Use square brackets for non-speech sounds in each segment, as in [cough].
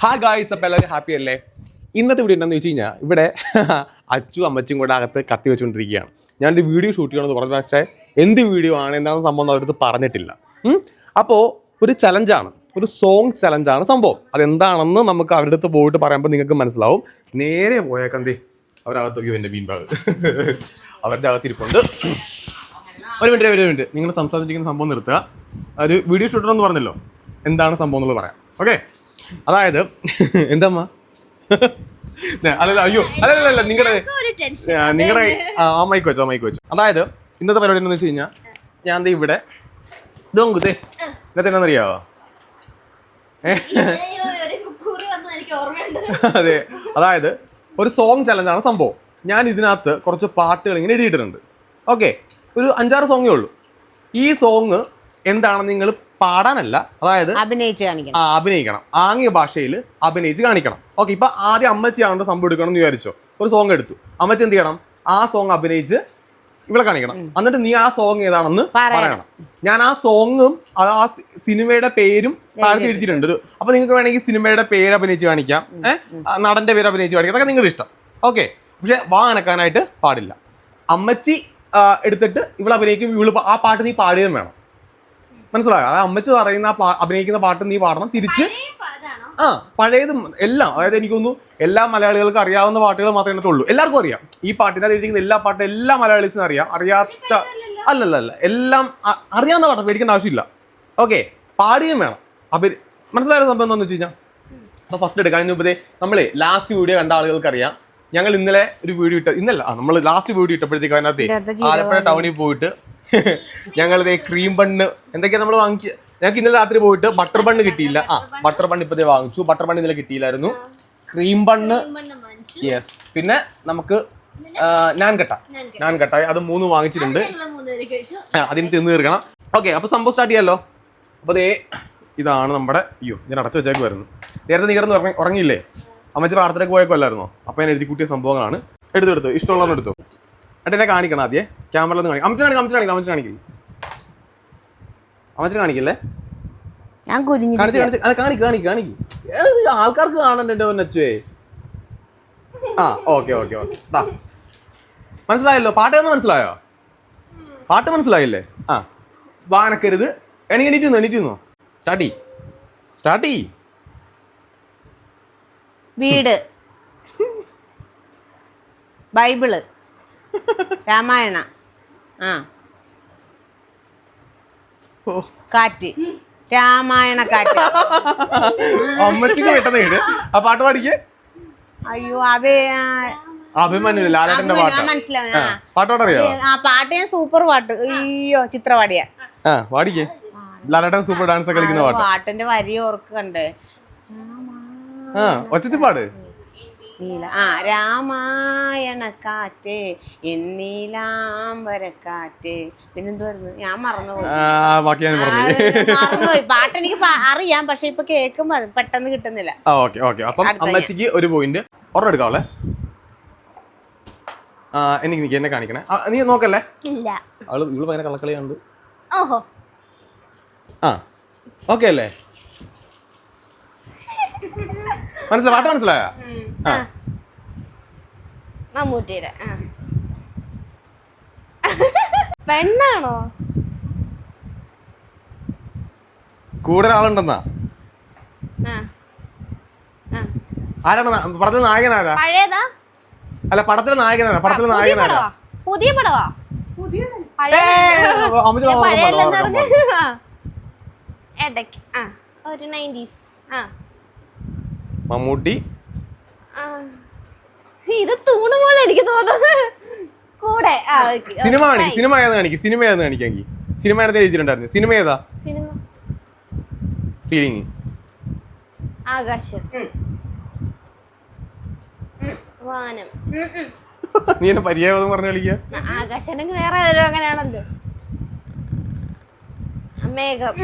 Hi guys അപ്പോൾ എല്ലാവരും happy അല്ലേ? ഇന്നത്തെ വീഡിയോ എന്താണെന്ന് വെച്ച് കഴിഞ്ഞാൽ ഇവിടെ [laughs] അച്ചു അമ്മച്ചും കൂടെ അകത്ത് കത്തി വെച്ചുകൊണ്ടിരിക്കുകയാണ് ഞാനൊരു വീഡിയോ ഷൂട്ട് ചെയ്യണമെന്ന് പറഞ്ഞു പക്ഷേ എന്ത് വീഡിയോ ആണ് എന്താണ് സംഭവം എന്ന് അവരടുത്ത് പറഞ്ഞിട്ടില്ല. അപ്പോൾ ഒരു ചലഞ്ചാണ് ഒരു സോങ് ചലഞ്ചാണ് സംഭവം. അതെന്താണെന്ന് നമുക്ക് അവരുടെ അടുത്ത് പോയിട്ട് പറയുമ്പോൾ നിങ്ങൾക്ക് മനസ്സിലാവും. നേരെ പോയേക്കന്തേ അവരകത്തൊക്കെ എന്റെ മീൻ ബാഗ് [laughs] അവരുടെ അകത്ത് ഇരിപ്പുണ്ട് [clears throat] ഒരു മിനിറ്റ് ഒരു മിനിറ്റ് നിങ്ങൾ സംസാരിച്ചിരിക്കുന്ന സംഭവം നിർത്തുക. ഒരു വീഡിയോ ഷൂട്ടർ എന്ന് പറഞ്ഞല്ലോ. എന്താണ് സംഭവം എന്നുള്ളത് പറയാം. ഓക്കെ അതായത് എന്തമ്മ? അല്ലല്ല അയ്യോ അല്ലല്ല അല്ല നിങ്ങളുടെ നിങ്ങളുടെ ആ മൈക്ക് വെച്ചോ മൈക്ക് വെച്ചോ. അതായത് ഇന്നത്തെ പരിപാടി എന്താ വെച്ച് കഴിഞ്ഞാൽ ഞാൻ ഇവിടെ ഇതോങ്കുതേ ഇന്നത്തെ ഓർമ്മയുണ്ട്. അതെ അതായത് ഒരു സോങ് ചലഞ്ചാണ് സംഭവം. ഞാൻ ഇതിനകത്ത് കുറച്ച് പാട്ടുകൾ ഇങ്ങനെ എഴുതിയിട്ടുണ്ട് ഓക്കെ ഒരു അഞ്ചാറ് സോങ്ങേ ഉള്ളൂ. ഈ സോങ് എന്താണെന്ന് നിങ്ങൾ പാടാനല്ല അതായത് അഭിനയിച്ച് കാണിക്കണം. ആ, അഭിനയിക്കണം. ആംഗ്യ ഭാഷയിൽ അഭിനയിച്ച് കാണിക്കണം. ഓക്കെ ഇപ്പൊ ആദ്യം അമ്മച്ചിയാണ്ട് സംഭവം എടുക്കണം എന്ന് വിചാരിച്ചോ? ഒരു സോങ് എടുത്തു. അമ്മച്ചി എന്ത് ചെയ്യണം? ആ സോങ് അഭിനയിച്ച് ഇവിടെ കാണിക്കണം. എന്നിട്ട് നീ ആ സോങ് ഏതാണെന്ന് പറയണം. ഞാൻ ആ സോങ്ങും ആ സിനിമയുടെ പേരും താഴ്ത്തി എഴുതിയിട്ടുണ്ട്. അപ്പൊ നിങ്ങൾക്ക് വേണമെങ്കിൽ സിനിമയുടെ പേര് അഭിനയിച്ച് കാണിക്കാം. ഏഹ് നടന്റെ പേര് അഭിനയിച്ച് കാണിക്കാം. അതൊക്കെ നിങ്ങളുടെ ഇഷ്ടം. ഓക്കെ പക്ഷെ വാ അനക്കാനായിട്ട് പാടില്ല. അമ്മച്ചി എടുത്തിട്ട് ഇവിടെ അഭിനയിക്കും. ഇവൾ ആ പാട്ട് നീ പാടിയതും വേണം. മനസ്സിലായോ? അത് അമ്മച്ച് പറയുന്ന അഭിനയിക്കുന്ന പാട്ട് നീ പാടണം തിരിച്ച് ആ പഴയതും എല്ലാം അതായത് എനിക്ക് തോന്നുന്നു എല്ലാ മലയാളികൾക്കും അറിയാവുന്ന പാട്ടുകൾ മാത്രമേ ഉള്ളൂ എല്ലാവർക്കും അറിയാം. ഈ പാട്ടിനകത്ത് എഴുതിക്കുന്ന എല്ലാ പാട്ടും എല്ലാ മലയാളീസിനും അറിയാം. അറിയാത്ത അല്ലല്ല. അല്ല എല്ലാം അറിയാവുന്ന പാട്ട് പേടിക്കേണ്ട ആവശ്യമില്ല. ഓക്കെ പാടുകയും വേണം. അപ്പൊ മനസ്സിലായ സംഭവം എന്താണെന്ന് വെച്ച് കഴിഞ്ഞാൽ അപ്പൊ ഫസ്റ്റ് എടുക്കാൻ മുമ്പേ നമ്മളെ ലാസ്റ്റ് വീഡിയോ കണ്ട ആളുകൾക്ക് അറിയാം. ഞങ്ങൾ ഇന്നലെ ഒരു വീഡിയോ ഇട്ട ഇന്നല്ല നമ്മൾ ലാസ്റ്റ് വീഡിയോ ഇട്ടപ്പോഴത്തേക്ക് അതിനകത്ത് ആലപ്പുഴ ടൗണിൽ പോയിട്ട് ഞങ്ങൾ ക്രീം ബണ്ണ് എന്തൊക്കെയാ നമ്മൾ വാങ്ങിക്കുക ഞങ്ങൾക്ക് ഇന്നലെ രാത്രി പോയിട്ട് ബട്ടർ ബണ്ണ് കിട്ടിയില്ല. ആ ബട്ടർ ബണ്ണ് ഇപ്പത്തെ വാങ്ങിച്ചു. ബട്ടർ ബണ്ണ് ഇന്നലെ കിട്ടിയില്ലായിരുന്നു. ക്രീം ബണ്ണ് യെസ് പിന്നെ നമുക്ക് നാൻ കട്ട നാൻ കട്ട അത് മൂന്ന് വാങ്ങിച്ചിട്ടുണ്ട്. അതിന് തിന്ന് തീർക്കണം. ഓക്കെ അപ്പൊ സംഭവം സ്റ്റാർട്ട് ചെയ്യാലോ? അപ്പൊ ദേ ഇതാണ് നമ്മുടെ അയ്യോ ഞാൻ അടച്ചു വെച്ചേക്ക് വരുന്നു നേരത്തെ നീ കിടന്ന് ഉറങ്ങി ഉറങ്ങിയില്ലേ? അമ്മച്ചി പ്രാർത്ഥനയ്ക്ക് പോയേക്കല്ലായിരുന്നോ? അപ്പം ഞാൻ എഴുതി കൂട്ടിയ സംഭവങ്ങളാണ്. എടുത്തു എടുത്തു. ഇഷ്ടമുള്ളതെന്ന് എടുത്തു എന്നിട്ട് എന്നെ കാണിക്കണം ആദ്യം. ക്യാമറയിൽ നിന്ന് കാണിക്കും. അമ്മച്ചി കാണിക്കും അമ്മച്ചി കാണിക്കും അമ്മച്ചി കാണിക്കില്ല അമ്മച്ചി കാണിക്കില്ലേ? ഞാൻ കുരിഞ്ഞു കാണിച്ച് കാണിച്ച് അത് കാണിക്ക് കാണിക്ക് കാണിക്ക്. ആൾക്കാർക്ക് കാണണ്ട എന്റെ പൊന്നച്ചുവേ ആ ഓക്കെ ഓക്കെ ഓക്കെ. താ മനസ്സിലായല്ലോ? പാട്ടൊന്നും മനസ്സിലായോ? പാട്ട് മനസ്സിലായില്ലേ? ആ. വാനക്കരുത്. എനിക്ക് എണീറ്റ് എണീറ്റ് സ്റ്റാർട്ട് ചെയ് സ്റ്റാർട്ട് ചെയ് വീട്. ബൈബിൾ. രാമായണ. ആ. കാറ്റ്. രാമായണ കാറ്റ്. അമ്മച്ചിക്ക് പെട്ടെന്ന് കേട്ട് ആ പാട്ട് പാടിക്കേ. അയ്യോ അതെ അഭിമന്യു ലാലേട്ടന്റെ പാട്ട്. ആ. പാട്ട് പാടറിയോ? ആ പാട്ട് ഞാൻ സൂപ്പർ പാട്ട്. അയ്യോ ചിത്രപാടിയ. ആ പാടിക്കേ. ലാലേട്ടൻ സൂപ്പർ ഡാൻസ് കളിക്കുന്ന പാട്ട്. പാട്ടിന്റെ വരി ഓർക്കണ്ടേ ആ ഒച്ചത്തി പാട് നീല. ആ രാമായണ കാറ്റ് എന്നീലാംബര കാറ്റ്. പിന്നെന്തുവായിരുന്നു? ഞാൻ മറന്നുപോയി. പാട്ട് എനിക്ക് അറിയാം പക്ഷെ ഇപ്പൊ കേൾക്കുമ്പോ പെട്ടെന്ന് കിട്ടുന്നില്ല. Okay okay. അപ്പം അമ്മച്ചിക്ക് ഒരു പോയിന്റ്. ഒരെണ്ണം എടുക്കാവല്ലേ? എനിക്ക് നിക്ക് എന്നെ കാണിക്കണേ. നീ നോക്കല്ലേ? ഇല്ല. അവൾ ഇവൾ ഭയങ്കര കള്ളക്കളിയുണ്ട് ഓഹോ. ആ ഓക്കെ അല്ലേ? മനസ്സിലായി? പാട്ട് മനസ്സിലായ? ആ. മമ്മൂട്ടിയുടെ ആ. പെണ്ണാണോ? കൂടെ ആളുണ്ടെന്നാ ആ. ആ. ആരാണ് പടത്തിലെ നായകൻ ആരാ? പഴയതാ? അല്ല പടത്തിലെ നായകൻ ആരാ? പടത്തിലെ പുതിയ നായകൻ ആരാ? പടവാ. പുതിയ പടവാ. ഇടയ്ക്ക്. ആ ഒരു നയന്റീസ്. ആ. മമ്മൂട്ടി. ഇത് തൂണ് പോലെ എനിക്ക് തോന്നുന്നത് കൂടെ. സിനിമ കാണിക്കും. സിനിമ ഏതാ കാണിക്കും? സിനിമ ഏതാ കാണിക്കാങ്കി? സിനിമ ഏതാ എഴുതിയിട്ടുണ്ടായിരുന്നു. സിനിമ ഏതാ? സിനിമ. സീലിംഗ് ആകാശം. വാനം. നീ എന്നെ പര്യായം പറഞ്ഞു കളിക്കുക ആകാശം അല്ലെങ്കിൽ വേറെ അങ്ങനെയാണല്ലോ. മേഘം.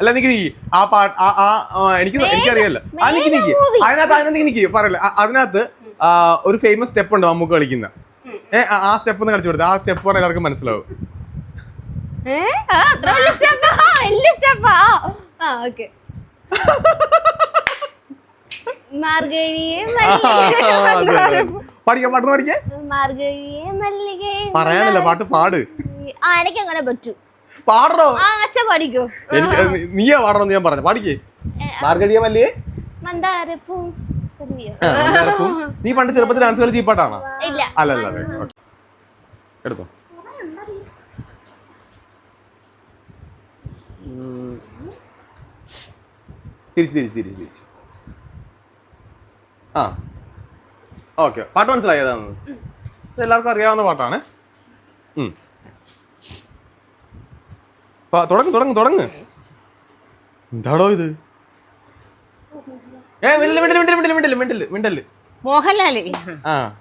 അല്ല നിക്ക് നീ ആ പാട്ട് ആ എനിക്ക് എനിക്കറിയാലോ ആ നിക്ക് നിക്ക്. അതിനകത്ത് അതിനകത്ത് നിക്ക് പറയല്ല. അതിനകത്ത് ഒരു ഫേമസ് സ്റ്റെപ്പ് ഉണ്ട് മമ്മൂക്ക് കളിക്കുന്ന. ഏ ആ- സ്റ്റെപ്പ് ഒന്ന് കളിച്ചു കൊടുത്തു. ആ സ്റ്റെപ്പ് പറഞ്ഞാൽ എല്ലാവർക്കും മനസ്സിലാവും. പഠിക്കാം പാട്ട് പഠിക്കേ പറയാനല്ല പാട്ട് പാട്. ആ എനിക്ക് അങ്ങനെ പറ്റൂ. പാടണോ? ആ അച്ഛ പഠിക്കോ. നീയാ പാടണമെന്ന് ഞാൻ പറഞ്ഞു. പാടിക്കേ. മാർഗടിയ മല്ലിയെ മന്ദാരപ്പൂ. നീ പണ്ട് ചെറുപ്പത്തിൽ ഡാൻസ് കളിച്ച് ഈ പാട്ടാണോ ഇല്ല. അല്ല അല്ല എടുത്തോ. തിരിച്ച് തിരിച്ച് തിരിച്ച് തിരിച്ച്. ആ. ഓക്കെ. പാട്ട് മനസ്സിലായി ഏതാണെന്ന്? എല്ലാവർക്കും അറിയാവുന്ന പാട്ടാണ്. തുടങ്ങ് തുടങ്ങ് തുടങ്ങ്. എന്താടോ ഇത്? ഏ മിണ്ടൽ മിണ്ടൽ മിണ്ടൽ മിണ്ടൽ മിണ്ടൽ മിണ്ടൽ മിണ്ടൽ. മോഹൻലാൽ. ആ.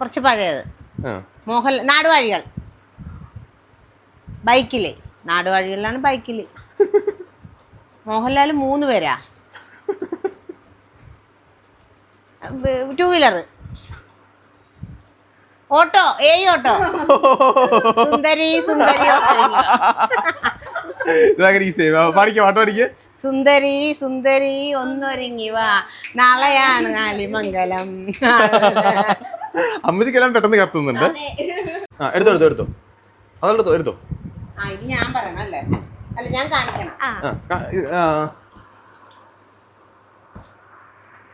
കുറച്ച് പഴയത്. ആ. മോഹൻലാൽ നാടുവാഴികൾ. ബൈക്കിൽ. നാടുവാഴികളിലാണ് ബൈക്കിൽ. മോഹൻലാൽ മൂന്ന് പേരാ. ടൂ വീലർ ഓട്ടോ ഏയ് ഓട്ടോ. സുന്ദരി സുന്ദരി പാടിക്ക പാട്ട് പാടിക്ക. സുന്ദരി സുന്ദരി ഒന്നൊരുങ്ങി വാ. നാളെയാണ് നാളിമംഗലം. അമ്മച്ചിക്കെല്ലാം പെട്ടെന്ന് കത്തുന്നുണ്ട്. ആ എടുത്തോ എടുത്തോ എടുത്തോ. അതെടുത്തോ എടുത്തോ ആ ഇനി ഞാൻ പറയണം അല്ലേ? അല്ല ഞാൻ കാണിക്കണം.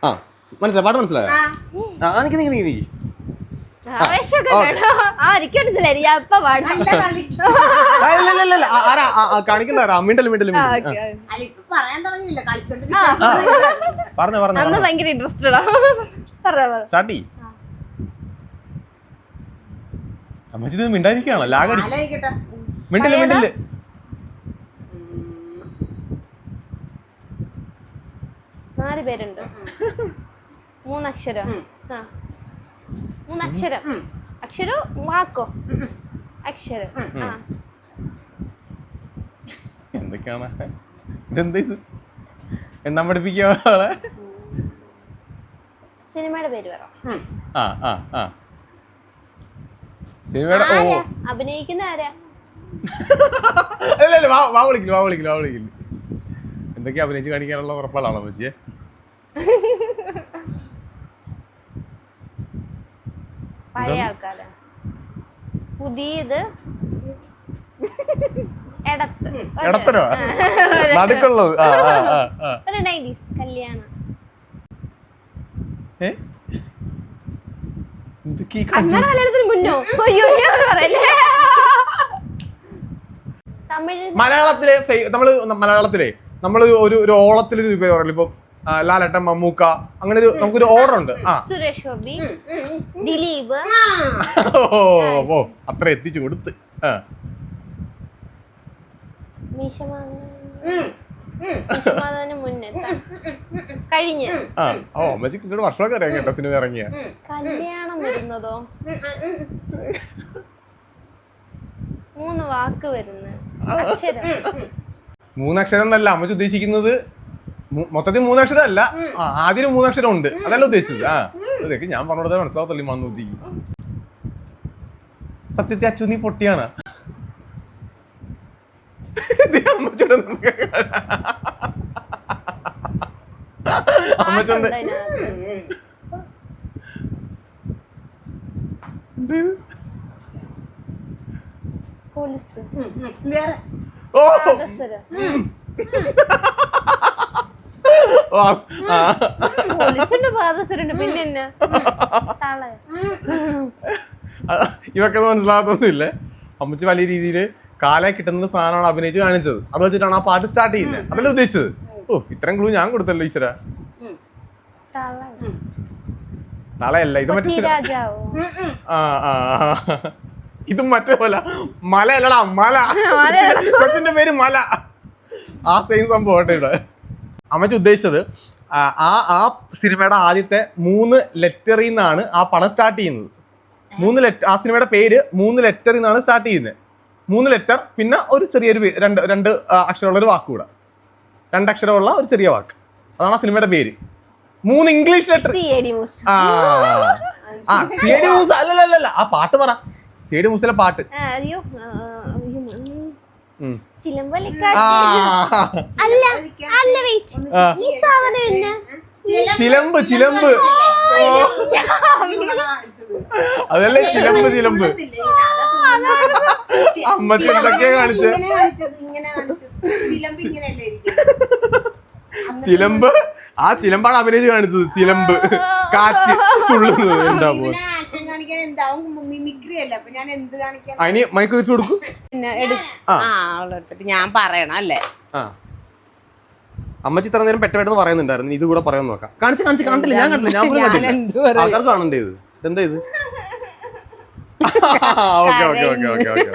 ആ. മനസ്സിലായി? പാട്ട് മനസ്സിലായോ? ആ. ആ എനിക്ക് നീ നീ കാണിക്കണ്ട മിണ്ടൽ മിണ്ടൽ പറഞ്ഞോ പറഞ്ഞോ ഭയങ്കര ഇൻട്രസ്റ്റഡാ സ്റ്റാർട്ട്. അമ്മച്ചി മിണ്ടായിരിക്കാണോ ലാഗടി മിണ്ടൽ മിണ്ടൽ. നാല് പേരുണ്ട്. മൂന്നക്ഷരം. ആ. മൂന്നക്ഷരം അക്ഷരം. വാക്കോ? അക്ഷരം. ആ. എന്തൊക്കെയാണ്? ഇതെന്താ ഇത്? എണ്ണം പഠിപ്പിക്കാളെ സിനിമയുടെ പേര് പറ. ആ ആ ആ. സിനിമയുടെ ഓ. അഭിനയിക്കുന്ന ആരാ? അല്ല അല്ല വാ വാ വിളിക്കില്ല വാ വിളിക്കില്ല വാ വിളിക്കില്ല എന്തൊക്കെയാ അഭിനയിച്ച് കാണിക്കാനുള്ള ഉറപ്പാളാണോ അമ്മച്ചിയെ [laughs] പഴയ ആൾക്കാരാണ്. പുതിയത് ഇടത്തരോ. [laughs] നടുക്കുള്ളത്. ഒരു കല്യാണം. മലയാളത്തിലെ നമ്മൾ മലയാളത്തിലെ നമ്മൾ ഒരു ഒരു ഓളത്തിൽ ഒരു പേര് പറയില്ല? ഇപ്പൊ ലാലേട്ടൻ മമ്മൂക്ക അങ്ങനെ ഒരു നമുക്കൊരു ഓർഡർ ഉണ്ട് ആ. സുരേഷ് ഗോപി ദിലീപ്. ഓ ഓ അത്ര എത്തിച്ചു കൊടുത്ത്. ആ. മീശമാധവന് മുന്നേ കഴിഞ്ഞ്. ആ ഓ അമ്മച്ചിക്ക് ഇങ്ങോട്ട് വർഷമൊക്കെ അറിയാം കേട്ടോ സിനിമ ഇറങ്ങിയ. കല്യാണം വരുന്നതോ? മൂന്ന് വാക്ക് വരുന്ന അക്ഷരം. മൂന്നക്ഷരം എന്നല്ല അമ്മച്ച് ഉദ്ദേശിക്കുന്നത് മൊത്തത്തിൽ മൂന്നക്ഷരം അല്ല ആദ്യം മൂന്നക്ഷരം ഉണ്ട് അതല്ല ഉദ്ദേശിച്ചത്? ആ. അതൊക്കെ ഞാൻ പറഞ്ഞത് മനസ്സിലാവത്തല്ലേ മന്നൂറ്റി സത്യത്തെ അച്ചു നീ പൊട്ടിയാണ്. ഇത് അമ്മച്ചിയുടെ നമുക്ക് അമ്മച്ചി ഒന്ന് പാട്ടുണ്ട് അതിനകത്ത്. എന്ത്? കൊലുസ് വേറെ ഓ പാദസരം ഓ, ആ. കൊലുസുണ്ട് പാദസരുണ്ട് പിന്നെ എന്നാ തള ആ, ഇവക്ക് മനസ്സിലാകത്തൊന്നുമില്ല. അമ്മച്ചി വലിയ രീതിയിൽ കാലെ കിട്ടുന്ന സാധനമാണ് അഭിനയിച്ച് കാണിച്ചത്. അത് വെച്ചിട്ടാണ് ആ പാട്ട് സ്റ്റാർട്ട് ചെയ്യുന്നത്. അതല്ലേ ഉദ്ദേശിച്ചത്? ഓ ഇത്രയും ക്ലൂ ഞാൻ കൊടുത്തല്ലോ ഈശ്വര. തളയല്ല ഇത് മറ്റേ ആ ആ. ഇത് മറ്റേ പോലെ. മല അല്ലടാ മല. കൊച്ചിന്റെ പേര് മല. ആ സെയിം സംഭവം കേട്ടോ ഇവിടെ. അമ്മച്ചി ഉദ്ദേശിച്ചത് ആ ആ- ആ സിനിമയുടെ ആദ്യത്തെ മൂന്ന് ലെറ്ററിൽ നിന്നാണ് ആ പടം സ്റ്റാർട്ട് ചെയ്യുന്നത്. മൂന്ന് ലെറ്റർ ആ സിനിമയുടെ പേര് മൂന്ന് ലെറ്ററിൽ നിന്നാണ് സ്റ്റാർട്ട് ചെയ്യുന്നത് മൂന്ന് ലെറ്റർ പിന്നെ ഒരു ചെറിയൊരു രണ്ട് രണ്ട് അക്ഷരമുള്ള ഒരു വാക്ക് കൂടെ. രണ്ടക്ഷരമുള്ള ഒരു ചെറിയ വാക്ക്. അതാണ് ആ സിനിമയുടെ പേര്. മൂന്ന് English letter C A D Moosa. ആ. ആ സി ഡി മൂസ അല്ലല്ല ആ പാട്ട് പറ. സി ഡി മൂസിലെ പാട്ട്. ചിലമ്പ് ചിലമ്പ്. അതല്ലേ ചിലമ്പ് ചിലമ്പ്. അമ്മ എന്തൊക്കെയാ കാണിച്ചേ? ചിലമ്പ് ആ ചിലമ്പാണ് അഭിനയിച്ച് കാണിച്ചത് ചിലമ്പ്. കാറ്റ് തുള്ളുന്നത് എന്താ പോ ആക്ഷൻ കാണിക്കാൻ എന്താവും മിമിക്രി അല്ല? അപ്പൊ ഞാൻ എന്ത് കാണിക്കാൻ? അതിന് മൈക്ക് തിരിച്ചു കൊടുക്കും. ഞാൻ പറയണം അല്ലേ? ആ. അമ്മച്ചി ഇത്ര നേരം പെട്ടെന്ന് പറയുന്നുണ്ടായിരുന്നു. ഇത് കൂടെ പറയാൻ നോക്കാം. കാണിച്ചു കാണിച്ചു കണ്ടില്ല ഞാൻ കണ്ടില്ല. ഞാൻ പോലും എന്ത് പറയും? ആൾക്കാർ കാണണ്ടേ ഇത്? എന്താ ഇത്? Okay okay okay okay okay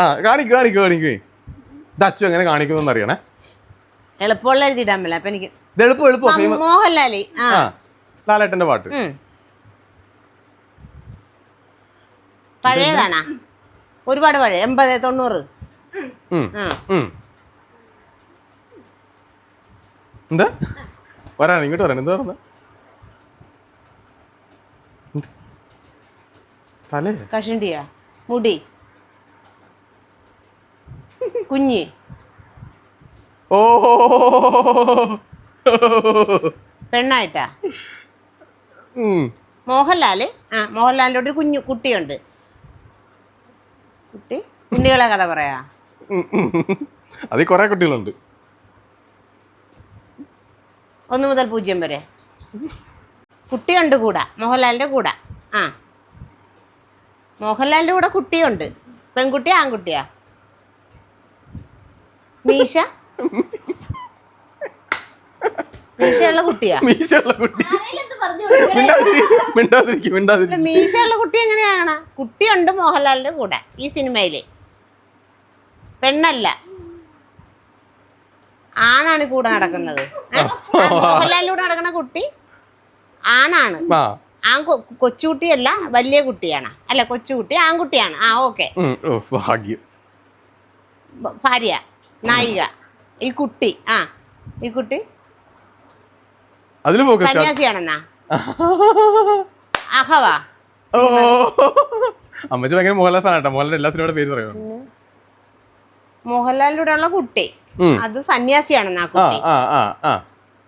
ആ കാണിക്കൂ കാണിക്കൂ കാണിക്കൂ. ദച്ചു അച്ചു എങ്ങനെ കാണിക്കുന്നു അറിയണേ? എളുപ്പമുള്ള എഴുതിയിടാൻ പറ്റില്ല. അപ്പൊ എനിക്ക് എളുപ്പം എളുപ്പം മോഹൻലാലി. ആ. ലാലേട്ടന്റെ പാട്ട്. പഴയതാണാ? ഒരുപാട് പഴയ. എൺപത് തൊണ്ണൂറ്. എന്താ? വരാൻ ഇങ്ങോട്ട് വരാൻ എന്താ പറഞ്ഞ കഷണ്ടിയാ. മുടി. കുഞ്ഞി. ഓ. പെണ്ണായിട്ടാ. മോഹൻലാൽ? ആ മോഹൻലാലിന്റെ ഒരു കുഞ്ഞു കുട്ടിയുണ്ട്. കുട്ടി? കുട്ടികളെ കഥ പറയാ. അതിൽ കുറെ കുട്ടികളുണ്ട്. ഒന്ന് മുതൽ പൂജ്യം വരെ. കുട്ടിയുണ്ട് കൂടാ. മോഹൻലാലിന്റെ കൂടാ. ആ. മോഹൻലാലിന്റെ കൂടെ കുട്ടിയുണ്ട്. പെൺകുട്ടിയാ ആൺകുട്ടിയാ? മീശ? മീശയുള്ള കുട്ടിയാ? മീശയുള്ള കുട്ടി. മിണ്ടാതിരിക്കും മിണ്ടാതിരിക്കും. മീശയുള്ള കുട്ടി എങ്ങനെയാണ്? കുട്ടിയുണ്ട് മോഹൻലാലിന്റെ കൂടെ ഈ സിനിമയിൽ. പെണ്ണല്ല. ആണാണ് കൂടെ നടക്കുന്നത്. മോഹൻലാലിലൂടെ മോഹൻലാലിന്റെ കൂടെ നടക്കുന്ന കുട്ടി ആണാണ്. ആ കൊച്ചുകുട്ടിയല്ല വലിയ കുട്ടിയാണ്. അല്ല കൊച്ചുകുട്ടി ആൺകുട്ടിയാണ്. ആ ഓക്കെ. ഭാഗ്യം. ഭാര്യ നായിക ഈ കുട്ടി ആ ഈ കുട്ടി. ഫോക്കസ് സന്യാസിയാണെന്നാ? അഹവാ. അമ്മച്ചി ഭയങ്കര മോഹൻലാൽ ഫാൻ ആട്ടോ. മോഹൻലാൽ എല്ലാ സിനിമയുടെ പേര് പറയുമോ? മോഹൻലാലിലൂടെ ഉള്ള കുട്ടി. അത് സന്യാസിയാണെന്നാ കുട്ടി.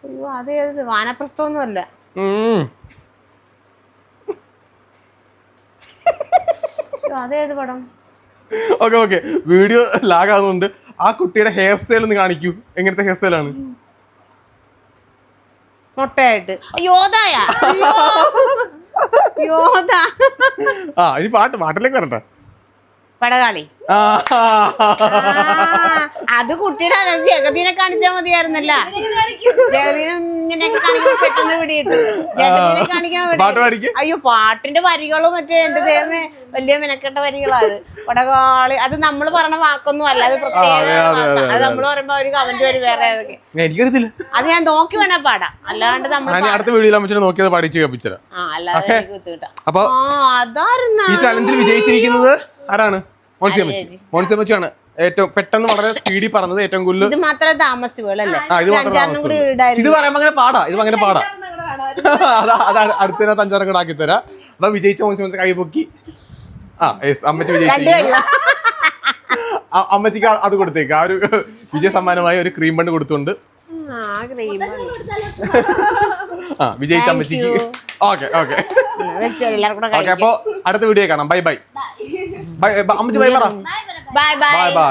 അയ്യോ അത് വാനപ്രസ്ഥമൊന്നുമല്ല ഉം. അയ്യോ, അതേത് പടം? Okay okay. വീഡിയോ ലാഗ് ആകുന്നുണ്ട് ആ കുട്ടിയുടെ ഹെയർ സ്റ്റൈൽ ഒന്ന് കാണിക്കൂ. എങ്ങനത്തെ ഹെയർ സ്റ്റൈലാണ് മുട്ടയായിട്ട്. യോധായ [laughs] യോധ ആ ഇനി പാട്ട് പാട്ടിലേക്ക് വരട്ടെ. പടകാളി. അത് കുട്ടിയുടെ. ജഗതിനെ കാണിച്ചാ മതിയായിരുന്നല്ല. ജഗതിനെ ഇങ്ങനെയൊക്കെ കാണിക്കുമ്പോ പെട്ടെന്ന് പിടിയിട്ടു ജഗതിനെ കാണിക്കാൻ. അയ്യോ പാട്ടിന്റെ വരികളും മറ്റേ എന്റെ ദൈവമേ വലിയ മെനക്കെട്ട വരികളാ അത്. പടകാളി. അത് നമ്മൾ പറഞ്ഞ വാക്കൊന്നും അല്ല. അത് പ്രത്യേക അതെ, നമ്മൾ പറയുമ്പോ ഒരു കമന്റ് വരും വേറെ ഏതൊക്കെ. എനിക്കറിയത്തില്ല. അത് ഞാൻ നോക്കി വേണേ പാടാം. അല്ലാണ്ട് നമ്മൾ അടുത്ത വീഡിയോയിൽ അമ്മച്ചിനെ നോക്കിയത് പാടിച്ച് കേൾപ്പിച്ചത്. അപ്പൊ അതായിരുന്ന. ഈ ചലഞ്ചിൽ വിജയിച്ചിരിക്കുന്നത് ആരാണ്? മോൺസി അമ്മച്ചി. മോൺസി അമ്മച്ചിയാണ് ഏറ്റവും പെട്ടെന്ന് വളരെ സ്പീഡിൽ പറഞ്ഞത്. ഏറ്റവും കൂടുതൽ ഇത് മാത്രമേ താമസിക്കുള്ളൂ അല്ലേ ആ ഇത് മാത്രം അഞ്ചാറിനും കൂടി താമസിച്ചുള്ളൂ. ഇത് പറയുമ്പോ അങ്ങനെ പാടാ ഇത് അങ്ങനെ പാടാ. അതാ അതാണ് അടുത്തതിനകത്ത് അഞ്ചാറ് കൂടെ ആക്കി തരാം. അപ്പൊ വിജയിച്ച മോൻസിമ്മച്ച കൈ പൊക്കി. ആ യെസ് അമ്മച്ചി വിജയിച്ചു. അമ്മച്ചിക്ക് അത് കൊടുത്തേക്ക്. ആ ഒരു വിജയ സമ്മാനമായി ഒരു ക്രീം ബണ്ട് കൊടുത്തുകൊണ്ട് ആ ആ വിജയിച്ച അമ്മച്ചിക്ക്. ഓക്കെ ഓക്കെ ഓക്കെ അപ്പൊ അടുത്ത വീഡിയോ കാണാം. ബൈ ബൈ ബൈ അമ്മച്ചി ബൈ പറ. Bye bye bye bye